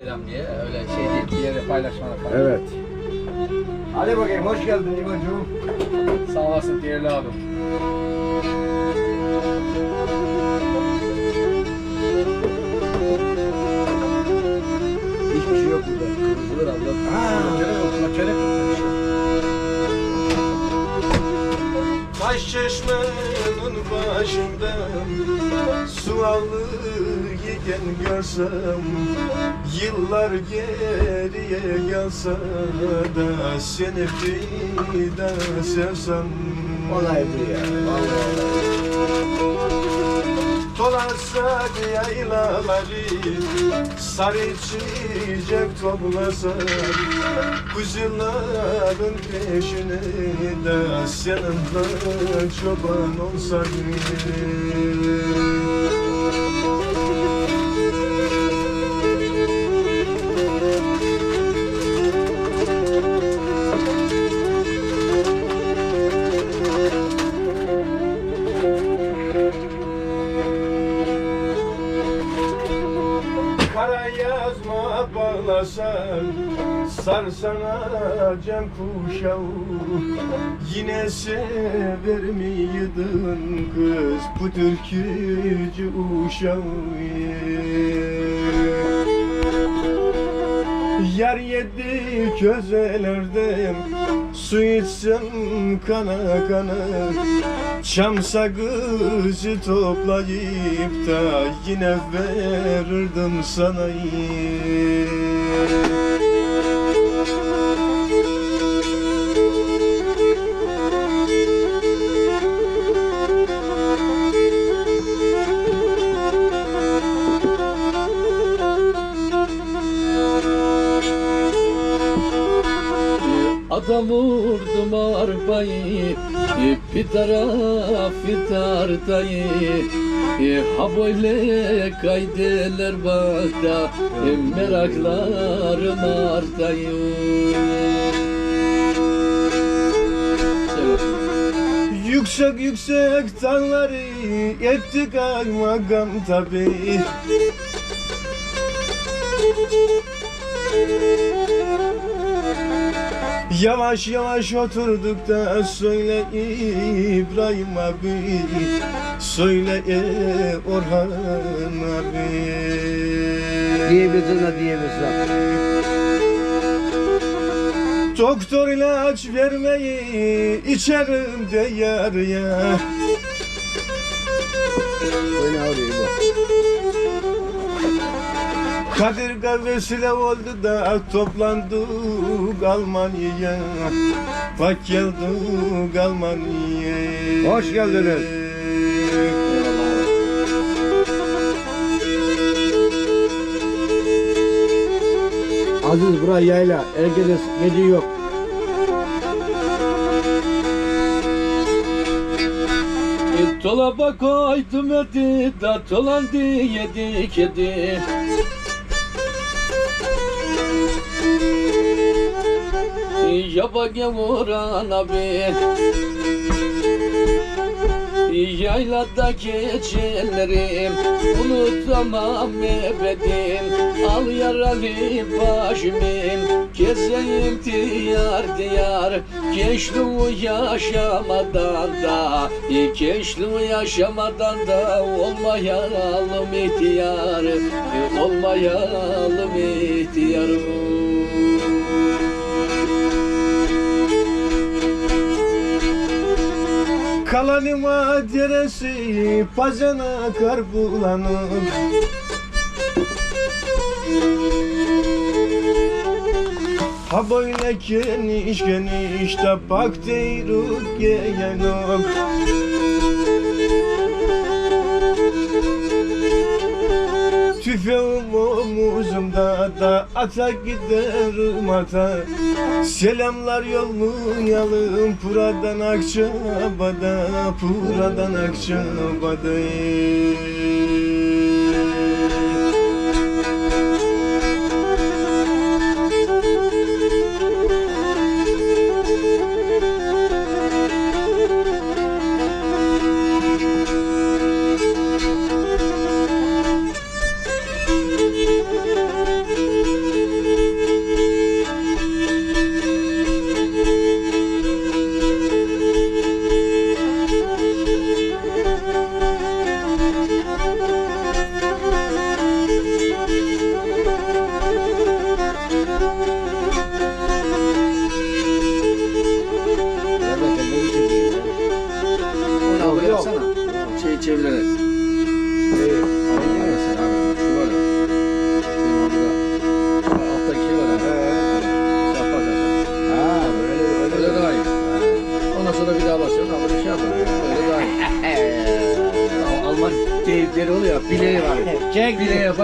Selam diye öyle şey değil bir yere paylaşmalı falan. Evet. Hadi bakayım hoş geldin İbocuğum. Sağ olasın değerli abim. Hiçbir şey yok burada. Kırmızılar abla. Ha. Makine yok, makine yok. Taş çeşmenin başında Su alırken görsem Yıllar geriye gelse da Seni bir daha sevsem. Olay bu ya. Dolansak yaylaları Sarı çiçek toplasak Kuzuların peşine de Seninle çoban olsak Sarsana cem kuşağı Yine sever miydin kız Bu türkücü uşağı. Yar yedi közelerden Su içsem kana kana. Çam sakızı toplayıp da Yine verirdim sana vurdum arbayı e, Bir taraf tartayı. E, Ha böyle kaydeler bak da e, Meraklarım artayı. Yüksek yüksek dağları etti kaymakam tabi Yavaş yavaş oturduk da söyle İbrahim abi Söyle e, Orhan abi Diyebilirsin de diyebilirsin. Doktor ilaç vermeyi içerim de yar ya Oyna oraya İbo. Kadir kahvesiyle oldu da toplandık Almanya'ya Bak geldik Almanya'ya Hoş geldiniz. Aziz buraya yayla. Ergedes gece yok. e, Dolaba koydum eti da dolandı yedi kedi E, Yaba gevuran abi Yaylada geçenlerim Unutamam ebedim Al yaralı başımım Gezeyim diyar diyar Gençliği yaşamadan da Gençliği yaşamadan da Olmayalım ihtiyar e, Olmayalım ihtiyarım Kalanıma deresi pazana kar bulanık Ha böyle geniş geniş de bak deyruk yeyenok omuzumda da ata giderim ata. Selamlar yollayalım Puradan Akçabat'a Puradan Akçabat'a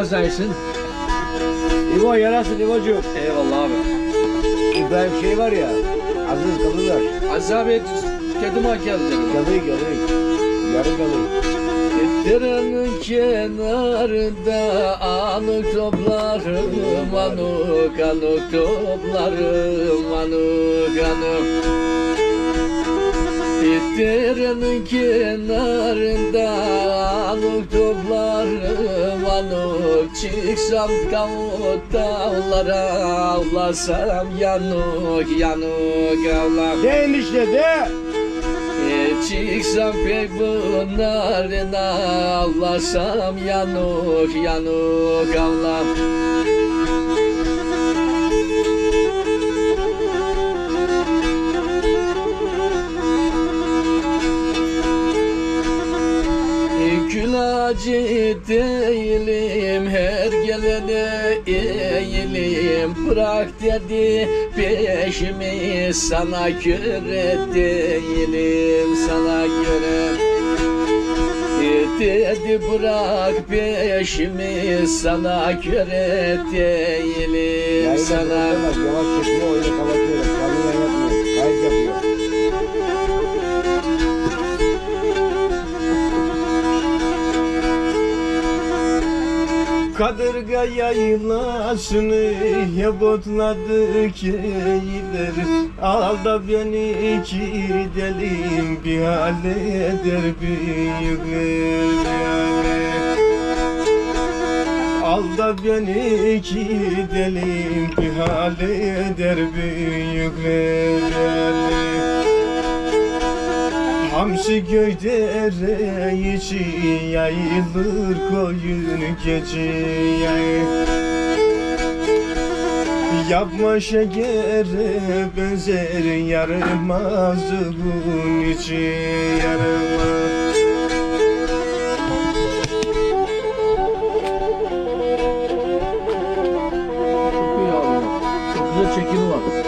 saysın. İbo yarasın İbocuğum. Eyvallah abi. İbrahim şey var ya. Aziz kalırlar. Aziz abi kedim hak gelecek. Kalıyor kalıyor. Yarın kalıyor. Derenin kenarında anık toplarım Anık anık toplarım Anık anık Derenin kenarında anık toplarım Anık çıksam kavut dağlara. Avlasam yanık yanık avlar De işte de. e, Çıksam pek bunlarına. Avlasam yanık yanık avlam değilim her gelene eğilim Bırak dedi peşimi sana göre değilim sana göre Dedi bırak peşimi sana göre değilim sana. Yavaş öyle kapatıyor. Kayıt yapıyor. Kadırga yaylasını hep otladık yeğler Al da beni gidelim bir hale eder büyükler Al da beni gidelim bir hale eder büyükler Hamsi göydere içi yayılır koyun geceye Yapma şekere benzer içi yaramaz Çok iyi abi. Çok güzel çekimi var.